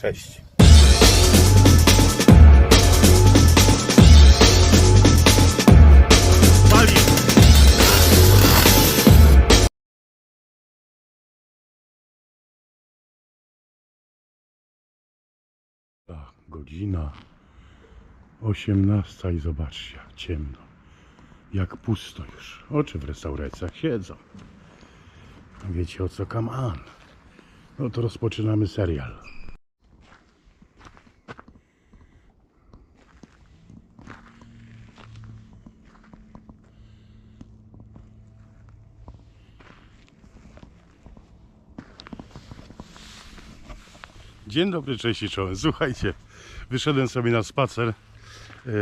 Cześć. Godzina 18 i zobaczcie jak ciemno. Jak pusto już. Oczy w restauracjach siedzą. Wiecie o co on. No to rozpoczynamy serial. Dzień dobry, cześć i czołem. Słuchajcie, wyszedłem sobie na spacer yy,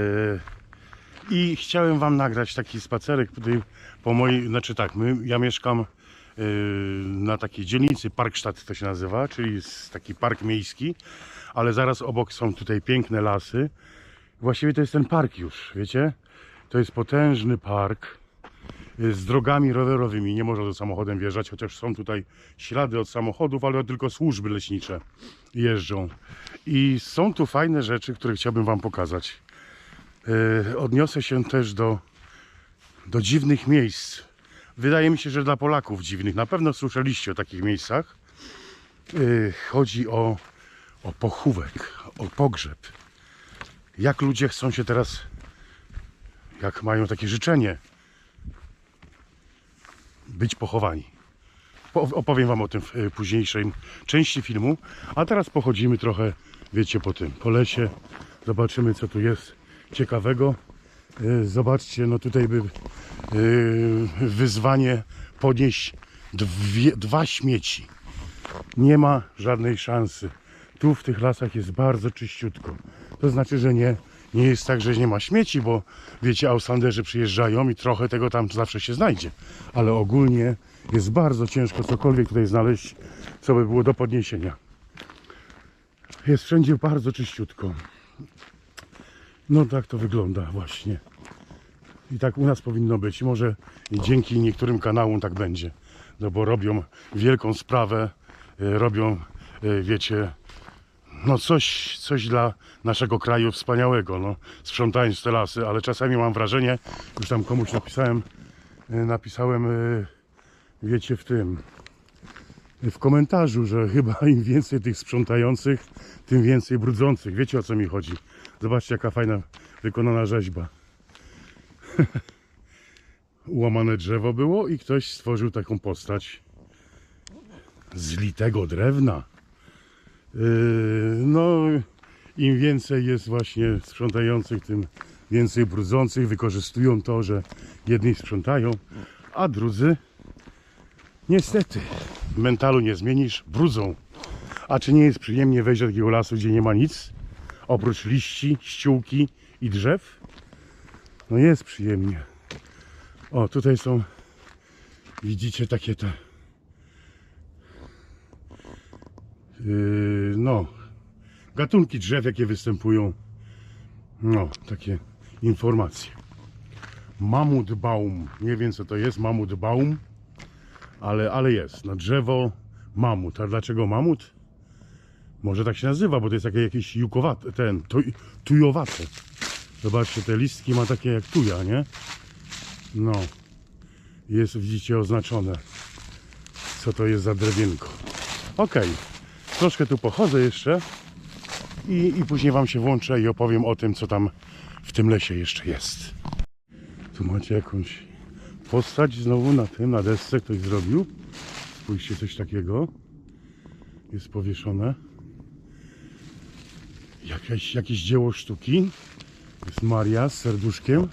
i chciałem Wam nagrać taki spacerek tutaj po mojej, znaczy tak, my, ja mieszkam yy, na takiej dzielnicy Parkstadt to się nazywa, czyli jest taki park miejski, ale zaraz obok są tutaj piękne lasy. Właściwie to jest ten park już, wiecie? To jest potężny park z drogami rowerowymi. Nie można samochodem wjeżdżać, chociaż są tutaj ślady od samochodów, ale tylko służby leśnicze jeżdżą. I są tu fajne rzeczy, które chciałbym Wam pokazać. Yy, Odniosę się też do, do dziwnych miejsc. Wydaje mi się, że dla Polaków dziwnych. Na pewno słyszeliście o takich miejscach. Yy, Chodzi o, o pochówek, o pogrzeb. Jak ludzie chcą się teraz, jak mają takie życzenie, być pochowani. Po- Opowiem Wam o tym w y, późniejszej części filmu. A teraz pochodzimy trochę, wiecie, po tym, po lesie. Zobaczymy, co tu jest ciekawego. Y, Zobaczcie, no tutaj by y, wyzwanie podnieść dwie, dwa śmieci. Nie ma żadnej szansy. Tu w tych lasach jest bardzo czyściutko. To znaczy, że nie, nie jest tak, że nie ma śmieci, bo wiecie, Auslanderzy przyjeżdżają i trochę tego tam zawsze się znajdzie. Ale ogólnie jest bardzo ciężko cokolwiek tutaj znaleźć, co by było do podniesienia. Jest wszędzie bardzo czyściutko. No tak to wygląda właśnie. I tak u nas powinno być. Może dzięki niektórym kanałom tak będzie. No bo robią wielką sprawę, y, robią, y, wiecie, no coś, coś dla naszego kraju wspaniałego, no, sprzątając te lasy, ale czasami mam wrażenie, już tam komuś napisałem, y, napisałem, y, wiecie, w tym, w komentarzu, że chyba im więcej tych sprzątających, tym więcej brudzących. Wiecie o co mi chodzi? Zobaczcie jaka fajna wykonana rzeźba. Ułamane drzewo było i ktoś stworzył taką postać z litego drewna. Yy, no, im więcej jest właśnie sprzątających, tym więcej brudzących. Wykorzystują to, że jedni sprzątają, a drudzy niestety mentalu nie zmienisz, brudzą. A czy nie jest przyjemnie wejść do takiego lasu, gdzie nie ma nic? Oprócz liści, ściółki i drzew? No jest przyjemnie. O, tutaj są, widzicie, takie te Yy, no, gatunki drzew, jakie występują. No, takie informacje. Mamutbaum. Nie wiem, co to jest mamutbaum, ale, ale jest. No, drzewo mamut. A dlaczego mamut? Może tak się nazywa, bo to jest takie jakieś jukowate, ten, tuj, tujowate. Zobaczcie, te listki ma takie jak tuja, nie? No. Jest, widzicie, oznaczone, co to jest za drewienko. Okej. Troszkę tu pochodzę jeszcze i, i później Wam się włączę i opowiem o tym, co tam w tym lesie jeszcze jest. Tu macie jakąś postać znowu na tym, na desce ktoś zrobił. Spójrzcie, coś takiego jest powieszone. Jakieś, jakieś dzieło sztuki. Jest Maria z serduszkiem.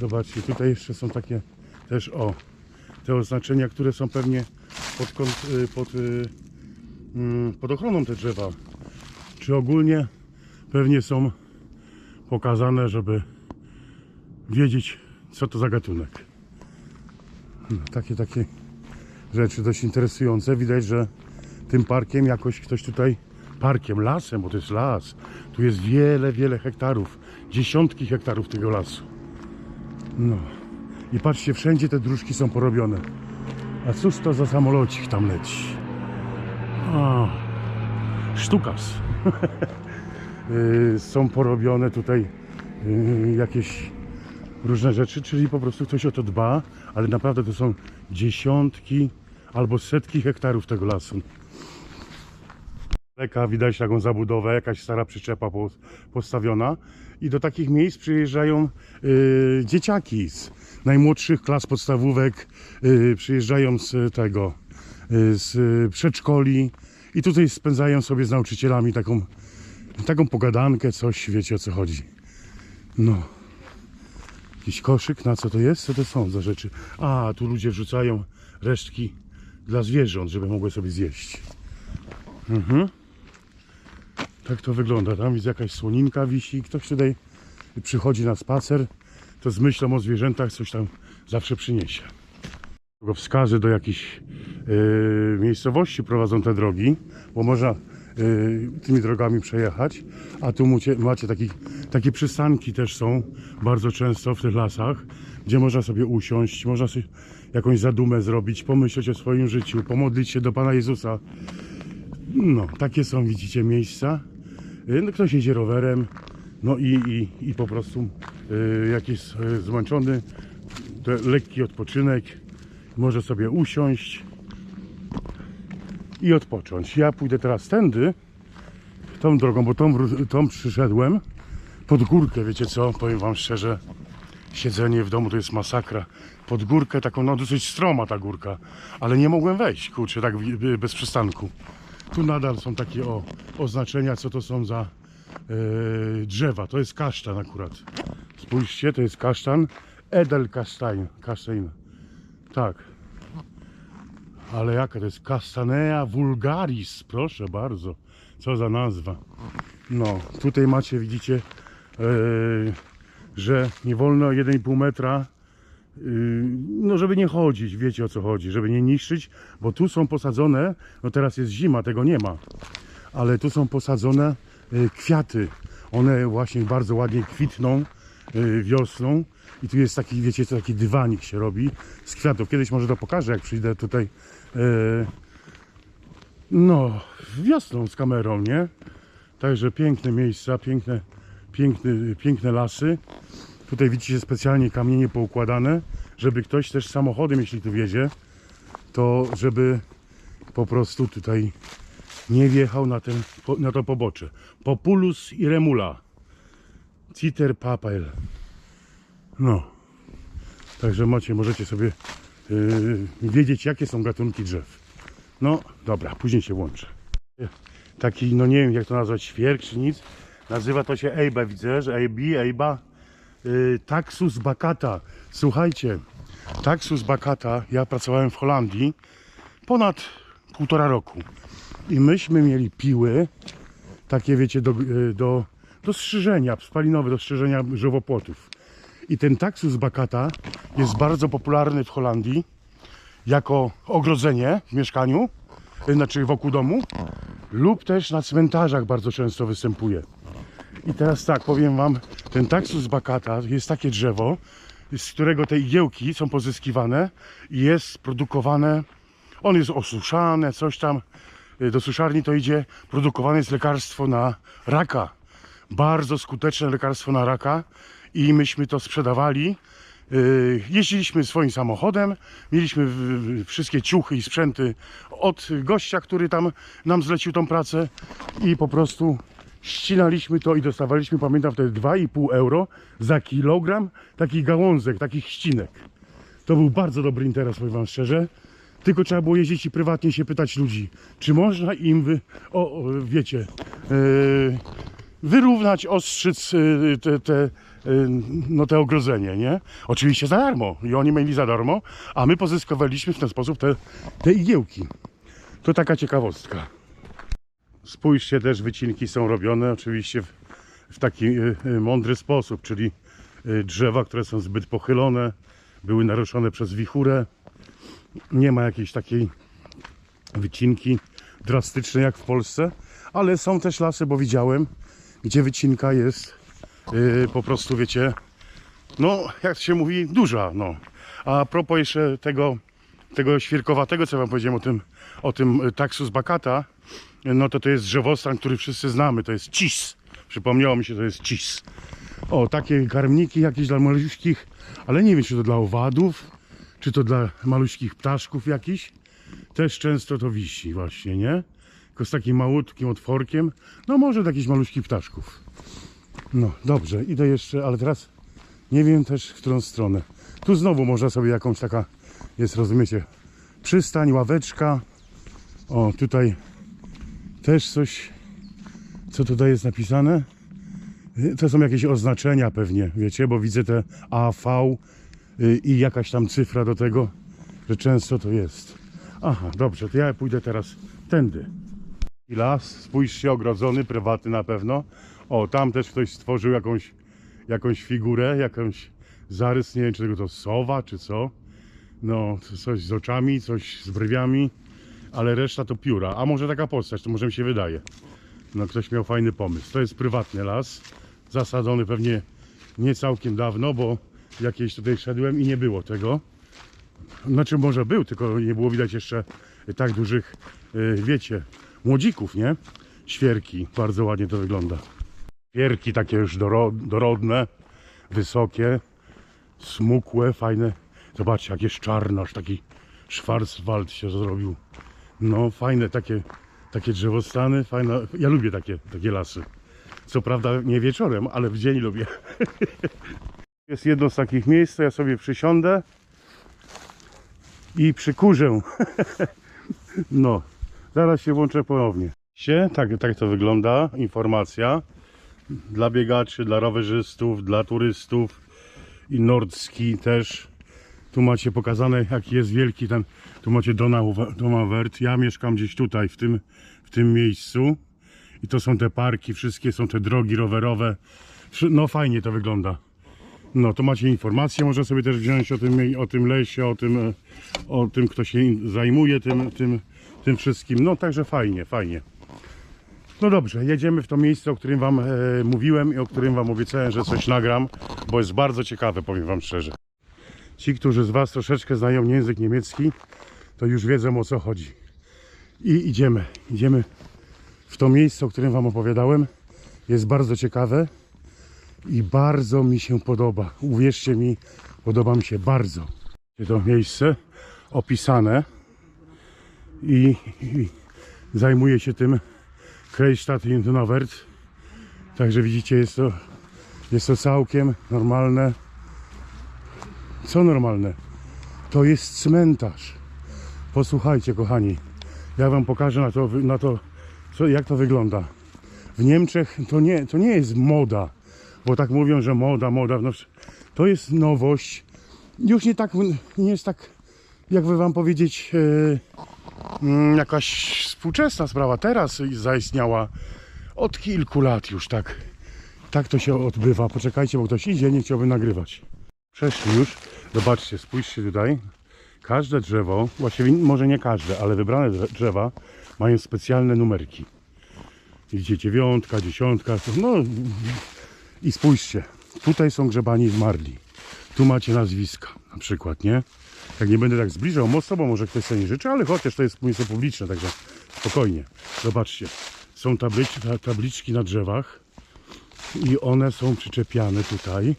Zobaczcie, tutaj jeszcze są takie też o te oznaczenia, które są pewnie pod, y, pod y, mm, pod ochroną te drzewa. Czy ogólnie pewnie są pokazane, żeby wiedzieć, co to za gatunek. No, takie, takie rzeczy dość interesujące. Widać, że tym parkiem jakoś ktoś tutaj, parkiem, lasem, bo to jest las, tu jest wiele, wiele hektarów, dziesiątki hektarów tego lasu. No i patrzcie, wszędzie te dróżki są porobione. A cóż to za samolocik tam leci? Sztukas. Y, Są porobione tutaj y, jakieś różne rzeczy, czyli po prostu ktoś o to dba, ale naprawdę to są dziesiątki albo setki hektarów tego lasu. Leka widać taką zabudowę, jakaś stara przyczepa po- postawiona i do takich miejsc przyjeżdżają y, dzieciaki z najmłodszych klas podstawówek, y, przyjeżdżają z tego, z przedszkoli i tutaj spędzają sobie z nauczycielami taką, taką pogadankę, coś, wiecie o co chodzi. No. Jakiś koszyk, na co to jest? Co to są za rzeczy? A, tu ludzie wrzucają resztki dla zwierząt, żeby mogły sobie zjeść. Mhm. Tak to wygląda. Tam widzę jakaś słoninka wisi. Ktoś tutaj przychodzi na spacer, to z myślą o zwierzętach coś tam zawsze przyniesie. Wskazy do jakichś yy, miejscowości prowadzą te drogi, bo można yy, tymi drogami przejechać, a tu macie, macie taki, takie przystanki też są bardzo często w tych lasach, gdzie można sobie usiąść, można sobie jakąś zadumę zrobić, pomyśleć o swoim życiu, pomodlić się do Pana Jezusa. No, takie są, widzicie, miejsca. Y, No, ktoś jedzie rowerem, no i, i, i po prostu jakiś zmęczony, lekki odpoczynek, może sobie usiąść i odpocząć. Ja pójdę teraz tędy, tą drogą, bo tą, tą przyszedłem pod górkę, wiecie co, powiem wam szczerze, siedzenie w domu to jest masakra. Pod górkę taką, no dosyć stroma ta górka, ale nie mogłem wejść, kurczę, tak w- bez przystanku. Tu nadal są takie o, oznaczenia, co to są za e, drzewa. To jest kasztan akurat. Spójrzcie, to jest kasztan. Edelkasztań. Kasztań. Tak. Ale jaka to jest? Castanea vulgaris. Proszę bardzo. Co za nazwa. No, tutaj macie, widzicie, e, że nie wolno 1,5 metra Yy, no żeby nie chodzić, wiecie o co chodzi, żeby nie niszczyć, bo tu są posadzone, no teraz jest zima, tego nie ma, ale tu są posadzone yy, kwiaty. One właśnie bardzo ładnie kwitną yy, wiosną i tu jest taki, wiecie, co taki dywanik się robi z kwiatów. Kiedyś może to pokażę, jak przyjdę tutaj yy, no, wiosną z kamerą, nie? Także piękne miejsca, piękne, piękne, piękne lasy. Tutaj widzicie specjalnie kamienie poukładane, żeby ktoś też samochodem, jeśli tu wjedzie, to żeby po prostu tutaj nie wjechał na, ten, na to pobocze. Populus i remula. Citer papel. No. Także macie, możecie sobie yy, wiedzieć, jakie są gatunki drzew. No, dobra, później się włączę. Taki, no nie wiem jak to nazwać, świerk czy nic. Nazywa to się Ejba, widzę, że AB, Ejba. Y, Taxus baccata. Słuchajcie, Taxus baccata, ja pracowałem w Holandii ponad półtora roku. I myśmy mieli piły, takie wiecie, do, y, do, do strzyżenia, spalinowe, do strzyżenia żywopłotów. I ten Taxus baccata jest bardzo popularny w Holandii jako ogrodzenie w mieszkaniu, y, znaczy wokół domu, lub też na cmentarzach bardzo często występuje. I teraz tak, powiem wam, ten Taxus baccata jest takie drzewo, z którego te igiełki są pozyskiwane i jest produkowane, on jest osuszane, coś tam, y, do suszarni to idzie, produkowane jest lekarstwo na raka. Bardzo skuteczne lekarstwo na raka i myśmy to sprzedawali. Y, Jeździliśmy swoim samochodem, mieliśmy wszystkie ciuchy i sprzęty od gościa, który tam nam zlecił tą pracę i po prostu ścinaliśmy to i dostawaliśmy, pamiętam wtedy 2,5 euro za kilogram takich gałązek, takich ścinek. To był bardzo dobry interes, powiem wam szczerze. Tylko trzeba było jeździć i prywatnie się pytać ludzi, czy można im, wy, o, wiecie, yy, wyrównać, ostrzyc yy, te, te, yy, no, te ogrodzenie, nie? Oczywiście za darmo i oni mieli za darmo, a my pozyskowaliśmy w ten sposób te, te igiełki. To taka ciekawostka. Spójrzcie, też wycinki są robione oczywiście w, w taki y, y, mądry sposób, czyli y, drzewa, które są zbyt pochylone, były naruszone przez wichurę. Nie ma jakiejś takiej wycinki drastycznej jak w Polsce, ale są też lasy, bo widziałem, gdzie wycinka jest y, po prostu, wiecie, no jak się mówi, duża. No. A propos jeszcze tego, tego świerkowatego, co wam powiedziałem o tym, o tym y, Taxus baccata, no to to jest drzewostan, który wszyscy znamy, to jest cis. Przypomniało mi się, to jest cis. O, takie karmniki jakieś dla maluśkich, ale nie wiem, czy to dla owadów, czy to dla maluśkich ptaszków jakichś. Też często to wisi właśnie, nie? Tylko z takim małutkim otworkiem. No może jakichś maluśkich ptaszków. No, dobrze, idę jeszcze, ale teraz nie wiem też, w którą stronę. Tu znowu można sobie jakąś taka, jest, rozumiecie, przystań, ławeczka. O, tutaj też coś, co tutaj jest napisane. To są jakieś oznaczenia pewnie, wiecie, bo widzę te AV y, i jakaś tam cyfra do tego, że często to jest. Aha, dobrze, to ja pójdę teraz tędy. I las, spójrzcie, ogrodzony, prywatny na pewno. O, tam też ktoś stworzył jakąś, jakąś figurę, jakąś zarys, nie wiem czy tego to sowa, czy co. No, coś z oczami, coś z brwiami, ale reszta to pióra. A może taka postać, to może mi się wydaje. No, ktoś miał fajny pomysł. To jest prywatny las, zasadzony pewnie nie całkiem dawno, bo jakieś tutaj szedłem i nie było tego. Znaczy może był, tylko nie było widać jeszcze tak dużych, y, wiecie, młodzików, nie? Świerki, bardzo ładnie to wygląda. Świerki takie już doro, dorodne, wysokie, smukłe, fajne. Zobaczcie, jakieś czarno, aż taki Schwarzwald się zrobił. No, fajne takie, takie drzewostany, fajne. Ja lubię takie, takie lasy. Co prawda nie wieczorem, ale w dzień lubię. Jest jedno z takich miejsc, ja sobie przysiądę i przykurzę. No, zaraz się włączę ponownie. Się, tak, tak to wygląda, informacja dla biegaczy, dla rowerzystów, dla turystów i nordski też. Tu macie pokazane jaki jest wielki ten, tu macie Donau- Donauwert. Ja mieszkam gdzieś tutaj w tym, w tym miejscu i to są te parki, wszystkie są te drogi rowerowe. No fajnie to wygląda. No to macie informacje, można sobie też wziąć o tym, o tym lesie, o tym, e, o tym kto się zajmuje tym, tym, tym wszystkim. No także fajnie, fajnie. No dobrze, jedziemy w to miejsce, o którym Wam e, mówiłem i o którym Wam obiecałem, że coś nagram, bo jest bardzo ciekawe, powiem Wam szczerze. Ci, którzy z Was troszeczkę znają język niemiecki, to już wiedzą o co chodzi. I idziemy, idziemy w to miejsce, o którym Wam opowiadałem. Jest bardzo ciekawe i bardzo mi się podoba. Uwierzcie mi, podoba mi się bardzo. To miejsce opisane i, i zajmuje się tym Kreisstadt Nowert. Także widzicie, jest to, jest to całkiem normalne. Co normalne? To jest cmentarz. Posłuchajcie, kochani. Ja wam pokażę na to, na to co, jak to wygląda. W Niemczech to nie, to nie jest moda, bo tak mówią, że moda, moda. No, to jest nowość. Już nie tak, nie jest tak, jakby wam powiedzieć, e, jakaś współczesna sprawa. Teraz zaistniała od kilku lat już tak. Tak to się odbywa. Poczekajcie, bo ktoś idzie, nie chciałby nagrywać. Przeszli już. Zobaczcie, spójrzcie tutaj. Każde drzewo, właściwie może nie każde, ale wybrane drze- drzewa mają specjalne numerki. Widzicie, dziewiątka, dziesiątka, no i spójrzcie, tutaj są grzebani zmarli. Tu macie nazwiska, na przykład, nie? Jak nie będę tak zbliżał mocno, bo może ktoś sobie nie życzy, ale chociaż to jest miejsce publiczne, także spokojnie. Zobaczcie, są tabliczki, tabliczki na drzewach i one są przyczepiane tutaj.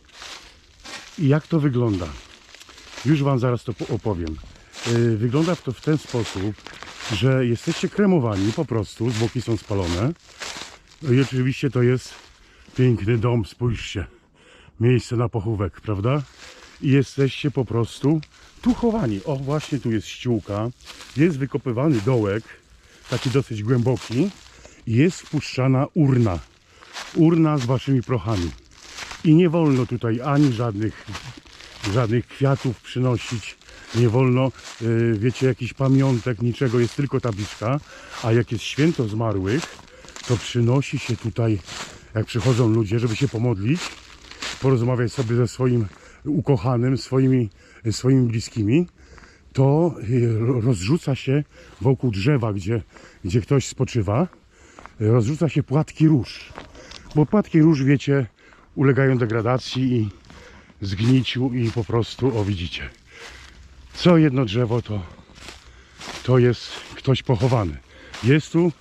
I jak to wygląda? Już Wam zaraz to po- opowiem. Yy, Wygląda to w ten sposób, że jesteście kremowani po prostu, zwłoki są spalone. No I oczywiście to jest piękny dom, spójrzcie. Miejsce na pochówek, prawda? I jesteście po prostu tu chowani. O, właśnie tu jest ściółka. Jest wykopywany dołek, taki dosyć głęboki. I jest wpuszczana urna. Urna z waszymi prochami. I nie wolno tutaj ani żadnych, żadnych kwiatów przynosić. Nie wolno, yy, wiecie, jakichś pamiątek, niczego. Jest tylko tabliczka. A jak jest święto zmarłych, to przynosi się tutaj, jak przychodzą ludzie, żeby się pomodlić, porozmawiać sobie ze swoim ukochanym, swoimi, swoimi bliskimi, to y, rozrzuca się wokół drzewa, gdzie, gdzie ktoś spoczywa, rozrzuca się płatki róż. Bo płatki róż, wiecie, ulegają degradacji i zgniciu i po prostu, o widzicie, co jedno drzewo to, to jest ktoś pochowany. Jest tu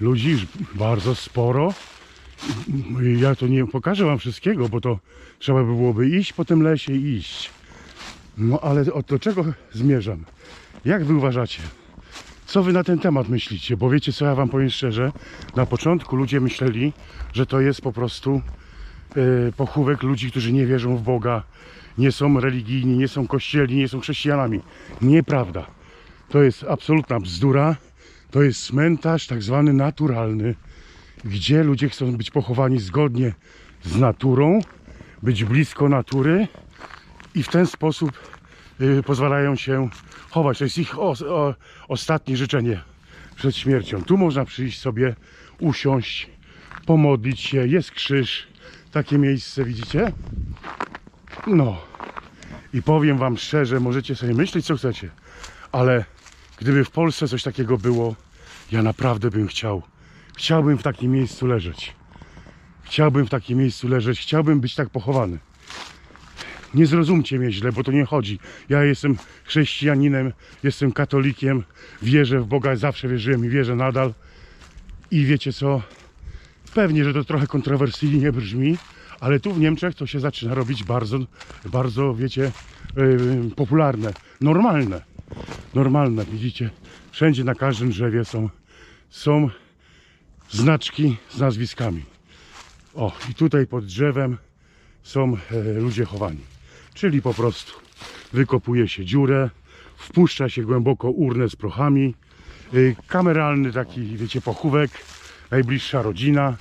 ludzi, bardzo sporo. Ja to nie pokażę wam wszystkiego, bo to trzeba by byłoby iść po tym lesie i iść. No ale od do czego zmierzam? Jak wy uważacie? Co wy na ten temat myślicie? Bo wiecie co, ja wam powiem szczerze, na początku ludzie myśleli, że to jest po prostu e, pochówek ludzi, którzy nie wierzą w Boga, nie są religijni, nie są kościelni, nie są chrześcijanami. Nieprawda. To jest absolutna bzdura. To jest cmentarz tak zwany naturalny, gdzie ludzie chcą być pochowani zgodnie z naturą, być blisko natury i w ten sposób y, pozwalają się chować. To jest ich o, o, ostatnie życzenie przed śmiercią. Tu można przyjść sobie, usiąść, pomodlić się, jest krzyż, takie miejsce, widzicie? No i powiem wam szczerze, możecie sobie myśleć co chcecie, ale gdyby w Polsce coś takiego było, ja naprawdę bym chciał. Chciałbym w takim miejscu leżeć. Chciałbym w takim miejscu leżeć, chciałbym być tak pochowany. Nie zrozumcie mnie źle, bo to nie chodzi. Ja jestem chrześcijaninem, jestem katolikiem, wierzę w Boga, zawsze wierzyłem i wierzę nadal. I wiecie co? Pewnie, że to trochę kontrowersyjnie brzmi, ale tu w Niemczech to się zaczyna robić bardzo, bardzo, wiecie, yy, popularne, normalne. Normalne, widzicie? Wszędzie na każdym drzewie są, są znaczki z nazwiskami. O, i tutaj pod drzewem są e, ludzie chowani. Czyli po prostu wykopuje się dziurę, wpuszcza się głęboko urnę z prochami, y, kameralny taki, wiecie, pochówek, najbliższa rodzina,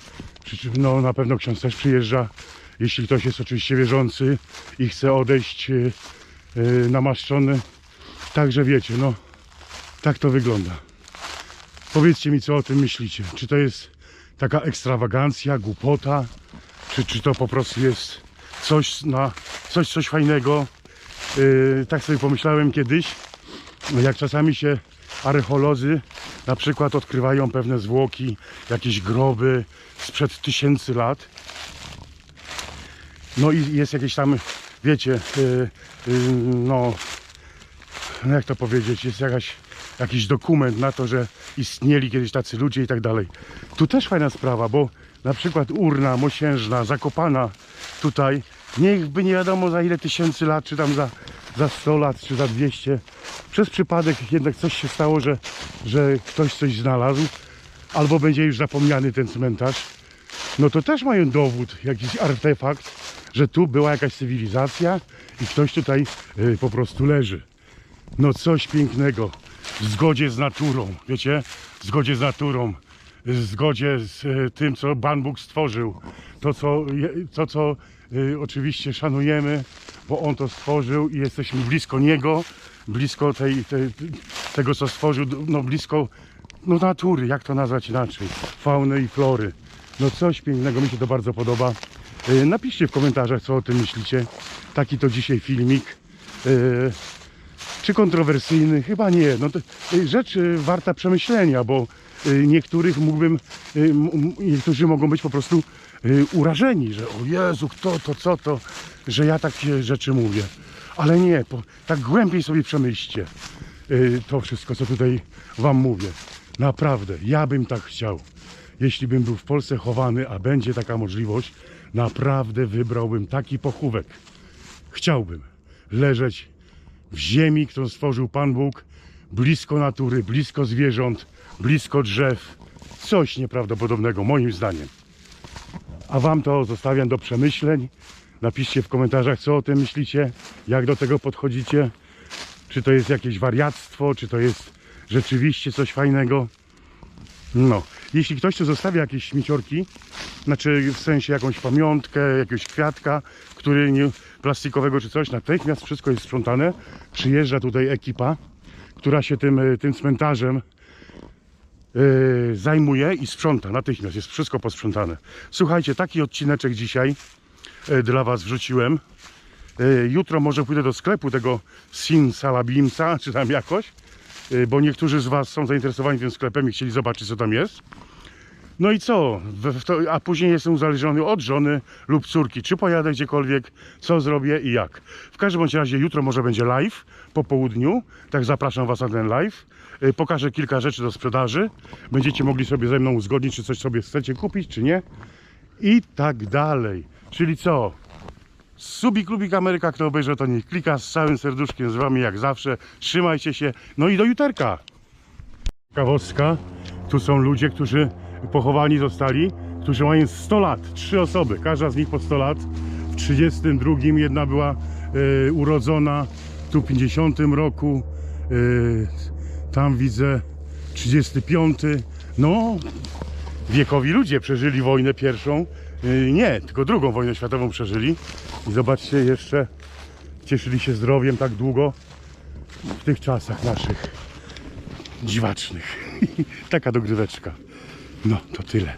no, na pewno ksiądz też przyjeżdża, jeśli ktoś jest oczywiście wierzący i chce odejść y, y, namaszczony. Także wiecie, no, tak to wygląda. Powiedzcie mi, co o tym myślicie. Czy to jest taka ekstrawagancja, głupota, czy, czy to po prostu jest coś na coś, coś fajnego. Yy, tak sobie pomyślałem kiedyś, jak czasami się archeolodzy na przykład odkrywają pewne zwłoki, jakieś groby sprzed tysięcy lat. No i jest jakieś tam, wiecie, yy, yy, no, no jak to powiedzieć, jest jakaś, jakiś dokument na to, że istnieli kiedyś tacy ludzie i tak dalej. Tu też fajna sprawa, bo na przykład urna mosiężna, zakopana tutaj, niechby nie wiadomo za ile tysięcy lat, czy tam za, za 100 lat, czy za 200. Przez przypadek jednak coś się stało, że, że ktoś coś znalazł, albo będzie już zapomniany ten cmentarz. No to też mają dowód, jakiś artefakt, że tu była jakaś cywilizacja i ktoś tutaj y, po prostu leży. No coś pięknego. W zgodzie z naturą, wiecie? W zgodzie z naturą. W zgodzie z e, tym, co Pan Bóg stworzył. To, co, to, co e, oczywiście szanujemy, bo On to stworzył i jesteśmy blisko Niego, blisko tej, tej, tego, co stworzył, no blisko no, natury, jak to nazwać inaczej, fauny i flory. No coś pięknego, mi się to bardzo podoba. E, Napiszcie w komentarzach, co o tym myślicie. Taki to dzisiaj filmik. Czy kontrowersyjny? Chyba nie. No to y, rzecz y, warta przemyślenia, bo y, niektórych mógłbym, niektórzy mogą być po prostu urażeni, że o Jezu, kto to, co to, że ja takie rzeczy mówię. Ale nie, tak głębiej sobie przemyślcie to wszystko, co tutaj Wam mówię. Naprawdę, ja bym tak chciał. Jeśli bym był w Polsce chowany, a będzie taka możliwość, naprawdę wybrałbym taki pochówek. Chciałbym leżeć w ziemi, którą stworzył Pan Bóg, blisko natury, blisko zwierząt, blisko drzew. Coś nieprawdopodobnego, moim zdaniem. A Wam to zostawiam do przemyśleń. Napiszcie w komentarzach, co o tym myślicie, jak do tego podchodzicie. Czy to jest jakieś wariactwo, czy to jest rzeczywiście coś fajnego. No, jeśli ktoś tu zostawia jakieś śmieciorki, znaczy w sensie jakąś pamiątkę, jakiegoś kwiatka, który nie, plastikowego czy coś, natychmiast wszystko jest sprzątane. Przyjeżdża tutaj ekipa, która się tym, y, tym cmentarzem yy, zajmuje i sprząta natychmiast. Jest wszystko posprzątane. Słuchajcie, taki odcineczek dzisiaj yy, dla Was wrzuciłem. Jutro może pójdę do sklepu tego Sin Salabimca, czy tam jakoś, bo niektórzy z Was są zainteresowani tym sklepem i chcieli zobaczyć, co tam jest. No i co? A później jestem uzależniony od żony lub córki, czy pojadę gdziekolwiek, co zrobię i jak. W każdym bądź razie jutro może będzie live po południu, tak zapraszam Was na ten live. y, pokażę kilka rzeczy do sprzedaży. Będziecie mogli sobie ze mną uzgodnić, czy coś sobie chcecie kupić, czy nie. I tak dalej. Czyli co? Subik Klubik Ameryka, kto obejrzy to niech klika z całym serduszkiem z wami jak zawsze. Trzymajcie się. No i do juterka. Ciekawostka. Tu są ludzie, którzy pochowani zostali, którzy mają 100 lat. Trzy osoby, każda z nich po 100 lat. W 32 jedna była e, urodzona, tu w 50 roku. e, tam widzę 35. No, wiekowi ludzie przeżyli wojnę pierwszą. e, nie, tylko drugą wojnę światową przeżyli. I zobaczcie, jeszcze cieszyli się zdrowiem tak długo w tych czasach naszych dziwacznych. Taka dogryweczka. No, to tyle.